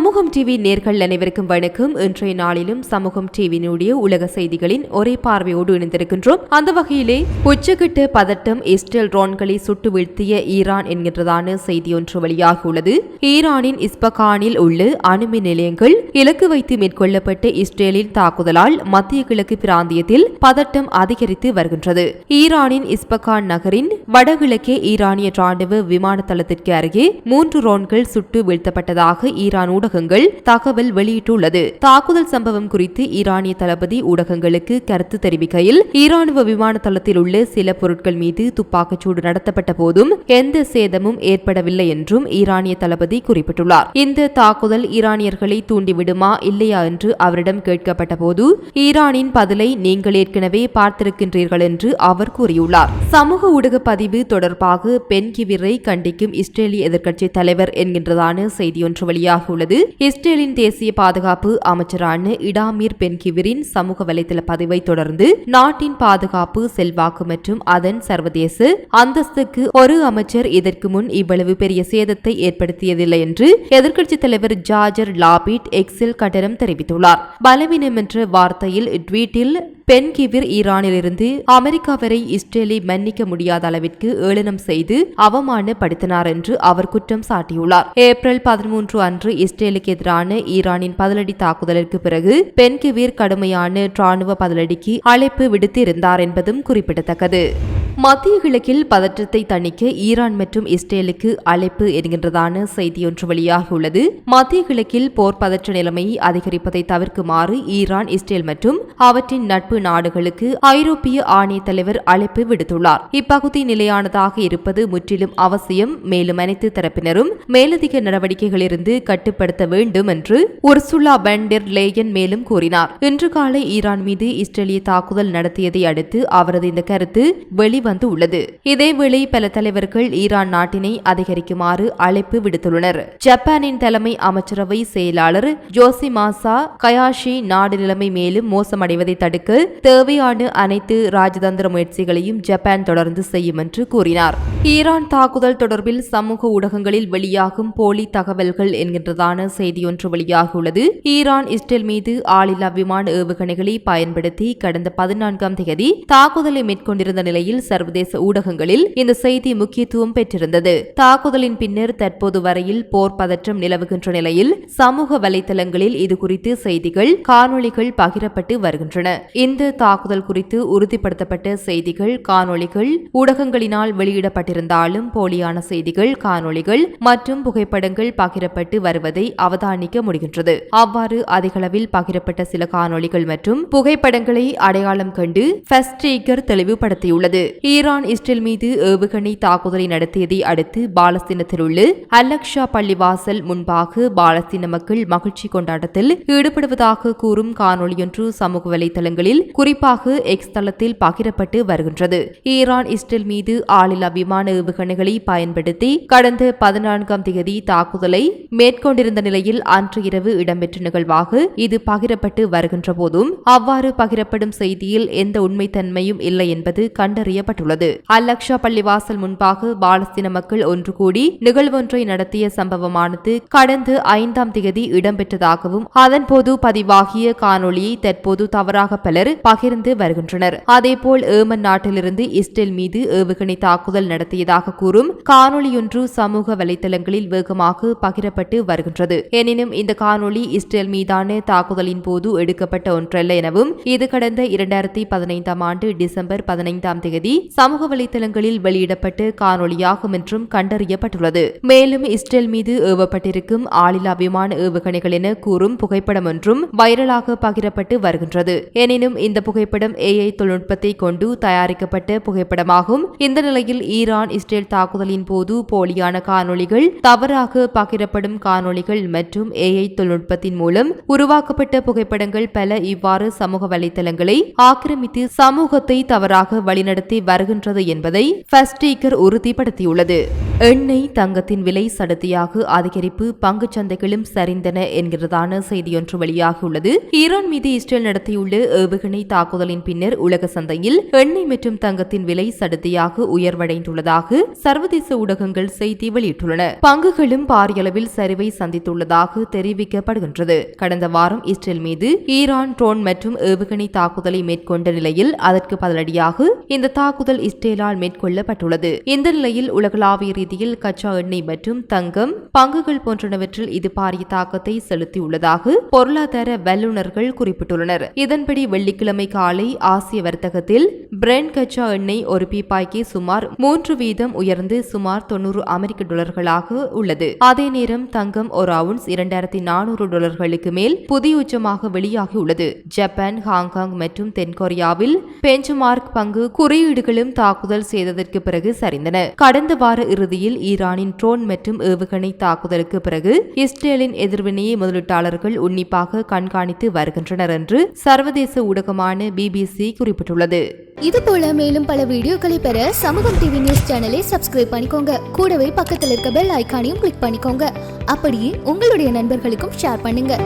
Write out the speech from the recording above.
சமூகம் டிவி நேர்கள் அனைவருக்கும் வணக்கம். இன்றைய நாளிலும் சமூகம் டிவியினுடைய உலக செய்திகளின் ஒரே பார்வையோடு இணைந்திருக்கின்றோம். அந்த வகையிலே உச்சகட்ட பதட்டம் இஸ்ரேல் ட்ரோன்களை சுட்டு வீழ்த்திய ஈரான் என்கின்றதான செய்தி ஒன்று வெளியாகியுள்ளது. ஈரானின் இஸ்பகானில் உள்ள அணுமின் நிலையங்கள் இலக்கு வைத்து மேற்கொள்ளப்பட்ட இஸ்ரேலின் தாக்குதலால் மத்திய கிழக்கு பிராந்தியத்தில் பதட்டம் அதிகரித்து வருகின்றது. ஈரானின் இஸ்பகான் நகரின் வடகிழக்கே ஈரானிய ராணுவ விமான தளத்திற்கு அருகே மூன்று ரோன்கள் சுட்டு வீழ்த்தப்பட்டதாக ஈரான் ஊடக ஊடகங்கள் தகவல் வெளியிட்டுள்ளது. தாக்குதல் சம்பவம் குறித்து ஈரானிய தளபதி ஊடகங்களுக்கு கருத்து தெரிவிக்கையில் ஈரானுவ விமான தளத்தில் உள்ள சில பொருட்கள் மீது துப்பாக்கிச்சூடு நடத்தப்பட்ட போதும் எந்த சேதமும் ஏற்படவில்லை என்றும் ஈரானிய தளபதி குறிப்பிட்டுள்ளார். இந்த தாக்குதல் ஈரானியர்களை தூண்டிவிடுமா இல்லையா என்று அவரிடம் கேட்கப்பட்ட போது ஈரானின் பதிலை நீங்கள் ஏற்கனவே பார்த்திருக்கின்றீர்கள் என்று அவர் கூறியுள்ளார். சமூக ஊடக பதிவு தொடர்பாக பெண் கிவிரை கண்டிக்கும் இஸ்ரேலிய எதிர்க்கட்சி தலைவர் என்கின்றதான செய்தியொன்று வெளியாகியுள்ளது. இஸ்ரேலின் தேசிய பாதுகாப்பு அமைச்சரான இடாமீர் பென்கிவிரின் சமூக வலைதள பதிவை தொடர்ந்து நாட்டின் பாதுகாப்பு செல்வாக்கு மற்றும் அதன் சர்வதேச அந்தஸ்துக்கு ஒரு அமைச்சர் இதற்கு முன் இவ்வளவு பெரிய சேதத்தை ஏற்படுத்தியதில்லை என்று எதிர்க்கட்சித் தலைவர் ஜார்ஜர் லாபிட் எக்ஸில் கட்டணம் தெரிவித்துள்ளார். பலவீனம் என்ற வார்த்தையில் ட்வீட்டில் பெண் கிவிர் ஈரானிலிருந்து அமெரிக்கா வரை இஸ்ரேலை மன்னிக்க முடியாத அளவிற்கு ஏளனம் செய்து அவமானப்படுத்தினார் என்று அவர் குற்றம் சாட்டியுள்ளார். ஏப்ரல் பதிமூன்று அன்று இஸ்ரேலுக்கு எதிரான ஈரானின் பதிலடி தாக்குதலுக்கு பிறகு பென் கிவிர் கடுமையான ராணுவ பதிலடிக்கு அழைப்பு விடுத்திருந்தார் என்பதும் குறிப்பிடத்தக்கது. மத்திய கிழக்கில் பதற்றத்தை தணிக்க ஈரான் மற்றும் இஸ்ரேலுக்கு அழைப்பு என்கின்றதான செய்தியொன்று வெளியாகியுள்ளது. மத்திய கிழக்கில் போர் பதற்ற நிலைமையை அதிகரிப்பதை தவிர்க்குமாறு ஈரான் இஸ்ரேல் மற்றும் அவற்றின் நட்பு நாடுகளுக்கு ஐரோப்பிய ஆணைய தலைவர் அழைப்பு விடுத்துள்ளார். இப்பகுதி நிலையானதாக இருப்பது முற்றிலும் அவசியம். மேலும் அனைத்து தரப்பினரும் மேலதிக நடவடிக்கைகளிலிருந்து கட்டுப்படுத்த வேண்டும் என்று உர்சுலா பெண்டர் லேயன் மேலும் கூறினார். இன்று காலை ஈரான் மீது இஸ்ரேலிய தாக்குதல் நடத்தியதை அடுத்து அவரது இந்த கருத்து வெளி வெளிவந்து உள்ளது இதேவேளை பல தலைவர்கள் ஈரான் நாட்டினை அதிகரிக்குமாறு அழைப்பு விடுத்துள்ளனர். ஜப்பானின் தலைமை அமைச்சரவை செயலாளர் ஜோசி மாசா கயாஷி நாடு நிலைமை மேலும் மோசமடைவதை தடுக்க தேவையான அனைத்து ராஜதந்திர முயற்சிகளையும் ஜப்பான் தொடர்ந்து செய்யும் என்று கூறினார். ஈரான் தாக்குதல் தொடர்பில் சமூக ஊடகங்களில் வெளியாகும் போலி தகவல்கள் என்கின்றதான செய்தியொன்று வெளியாகியுள்ளது. ஈரான் இஸ்ரேல் மீது ஆளில்லா விமான ஏவுகணைகளை பயன்படுத்தி கடந்த பதினான்காம் தேதி தாக்குதலை மேற்கொண்டிருந்த நிலையில் சர்வதேச ஊடகங்களில் இந்த செய்தி முக்கியத்துவம் பெற்றிருந்தது. தாக்குதலின் பின்னர் தற்போது வரையில் போர் பதற்றம் நிலவுகின்ற நிலையில் சமூக வலைதளங்களில் இது குறித்து செய்திகள் காணொளிகள் பகிரப்பட்டு வருகின்றன. இந்த தாக்குதல் குறித்து உறுதிப்படுத்தப்பட்ட செய்திகள் காணொளிகள் ஊடகங்களினால் வெளியிடப்பட்டிருந்தாலும் போலியான செய்திகள் காணொளிகள் மற்றும் புகைப்படங்கள் பகிரப்பட்டு வருவதை அவதானிக்க முடிகின்றது. அவ்வாறு அதிகளவில் பகிரப்பட்ட சில காணொளிகள் மற்றும் புகைப்படங்களை அடையாளம் கண்டு ஃபெஸ்ட்ரீக்கர் தெளிவுபடுத்தியுள்ளது. ஈரான் இஸ்ரேல் மீது ஏவுகணை தாக்குதலை நடத்தியதை அடுத்து பாலஸ்தீனத்தில் உள்ள அல்லக்ஷா பள்ளிவாசல் முன்பாக பாலஸ்தீன மக்கள் மகிழ்ச்சி கொண்டாட்டத்தில் ஈடுபடுவதாக கூறும் காணொலியொன்று சமூக வலைதளங்களில் குறிப்பாக எக்ஸ் தளத்தில் பகிரப்பட்டு வருகின்றது. ஈரான் இஸ்ரேல் மீது ஆளில்லா விமான ஏவுகணைகளை பயன்படுத்தி கடந்த பதினான்காம் தேதி தாக்குதலை மேற்கொண்டிருந்த நிலையில் அன்று இரவு இடம்பெற்ற நிகழ்வாக இது பகிரப்பட்டு வருகின்ற போதும் அவ்வாறு பகிரப்படும் செய்தியில் எந்த உண்மைத்தன்மையும் இல்லை என்பது கண்டறியப்பட்டுள்ளது அல்லக்ஷா பள்ளிவாசல் முன்பாக பாலஸ்தீன மக்கள் ஒன்று கூடி நிகழ்வொன்றை நடத்திய சம்பவமானது கடந்த ஐந்தாம் தேதி இடம்பெற்றதாகவும் அதன்போது பதிவாகிய காணொளியை தற்போது தவறாக பலர் பகிர்ந்து வருகின்றனர். அதேபோல் ஏமன் நாட்டிலிருந்து இஸ்ரேல் மீது ஏவுகணை தாக்குதல் நடத்தியதாக கூறும் காணொளியொன்று சமூக வலைதளங்களில் வேகமாக பகிரப்பட்டு வருகின்றது. எனினும் இந்த காணொளி இஸ்ரேல் மீதான தாக்குதலின் போது எடுக்கப்பட்ட ஒன்றல்ல எனவும் இது கடந்த இரண்டாயிரத்தி பதினைந்தாம் ஆண்டு டிசம்பர் பதினைந்தாம் தேதி சமூக வலைதளங்களில் வெளியிடப்பட்டு காணொலியாகும் என்றும் கண்டறியப்பட்டுள்ளது. மேலும் இஸ்ரேல் மீது ஏவப்பட்டிருக்கும் ஆளில்லா விமான ஏவுகணைகள் என கூறும் புகைப்படம் ஒன்றும் வைரலாக பகிரப்பட்டு வருகின்றது. எனினும் இந்த புகைப்படம் ஏஐ தொழில்நுட்பத்தை கொண்டு தயாரிக்கப்பட்ட புகைப்படமாகும். இந்த நிலையில் ஈரான் இஸ்ரேல் தாக்குதலின் போது போலியான காணொளிகள் தவறாக பகிரப்படும் காணொளிகள் மற்றும் ஏஐ தொழில்நுட்பத்தின் மூலம் உருவாக்கப்பட்ட புகைப்படங்கள் பல இவ்வாறு சமூக வலைதளங்களை ஆக்கிரமித்து சமூகத்தை தவறாக வழிநடத்தி வருகின்றது என்பதை ஃபஸ்டீக்கர் உறுதிப்படுத்தியுள்ளது. எண்ணெய் தங்கத்தின் விலை சடத்தியாக அதிகரிப்பு பங்குச் சந்தைகளும் சரிந்தன என்கிறதான செய்தியொன்று வெளியாகியுள்ளது. ஈரான் மீது இஸ்ரேல் நடத்தியுள்ள ஏவுகணை தாக்குதலின் பின்னர் உலக சந்தையில் எண்ணெய் மற்றும் தங்கத்தின் விலை சடதியாக உயர்வடைந்துள்ளதாக சர்வதேச ஊடகங்கள் செய்தி வெளியிட்டுள்ளன. பங்குகளும் பாரியளவில் சரிவை சந்தித்துள்ளதாக தெரிவிக்கப்படுகின்றது. கடந்த வாரம் இஸ்ரேல் மீது ஈரான் ட்ரோன் மற்றும் ஏவுகணை தாக்குதலை மேற்கொண்ட நிலையில் அதற்கு பதிலடியாக இந்த தாக்குதல் இஸ்ரேலால் மேற்கொள்ளப்பட்டுள்ளது. இந்த நிலையில் உலகளாவிய ரீதியில் கச்சா எண்ணெய் மற்றும் தங்கம் பங்குகள் போன்றனவற்றில் இது பாரிய தாக்கத்தை செலுத்தியுள்ளதாக பொருளாதார வல்லுநர்கள் குறிப்பிட்டுள்ளனர். இதன்படி வெள்ளிக்கிழமை காலை ஆசிய வர்த்தகத்தில் பிரெண்ட் கச்சா எண்ணெய் ஒரு பீப்பாய்க்கு சுமார் மூன்று வீதம் உயர்ந்து சுமார் தொன்னூறு அமெரிக்க டாலர்களாக உள்ளது. அதே நேரம் தங்கம் ஒரு அவுன்ஸ் இரண்டாயிரத்தி நானூறு டாலர்களுக்கு மேல் புதிய உச்சமாக வெளியாகியுள்ளது. ஜப்பான் ஹாங்காங் மற்றும் தென்கொரியாவில் பெஞ்ச்மார்க் பங்கு குறியீடுகள் குறியீடுகளும் தாக்குதல் செய்ததற்கு பிறகு சரிந்தன. கடந்த வார இறுதியில் ஈரானின் ட்ரோன் மற்றும் ஏவுகணை தாக்குதலுக்கு பிறகு இஸ்ரேலின் எதிர்வினையை முதலீட்டாளர்கள் உன்னிப்பாக கண்காணித்து வருகின்றனர் என்று சர்வதேச ஊடகமான பிபிசி குறிப்பிட்டுள்ளது. இது போல மேலும் பல வீடியோக்களை பெற சமூகம் டிவி நியூஸ் சேனலை சப்ஸ்கிரைப் பண்ணிக்கோங்க. கூடவே பக்கத்தில் இருக்க பெல் ஐக்கானையும் கிளிக் பண்ணிக்கோங்க. அப்படியே உங்களுடைய நண்பர்களுக்கும் ஷேர் பண்ணுங்க.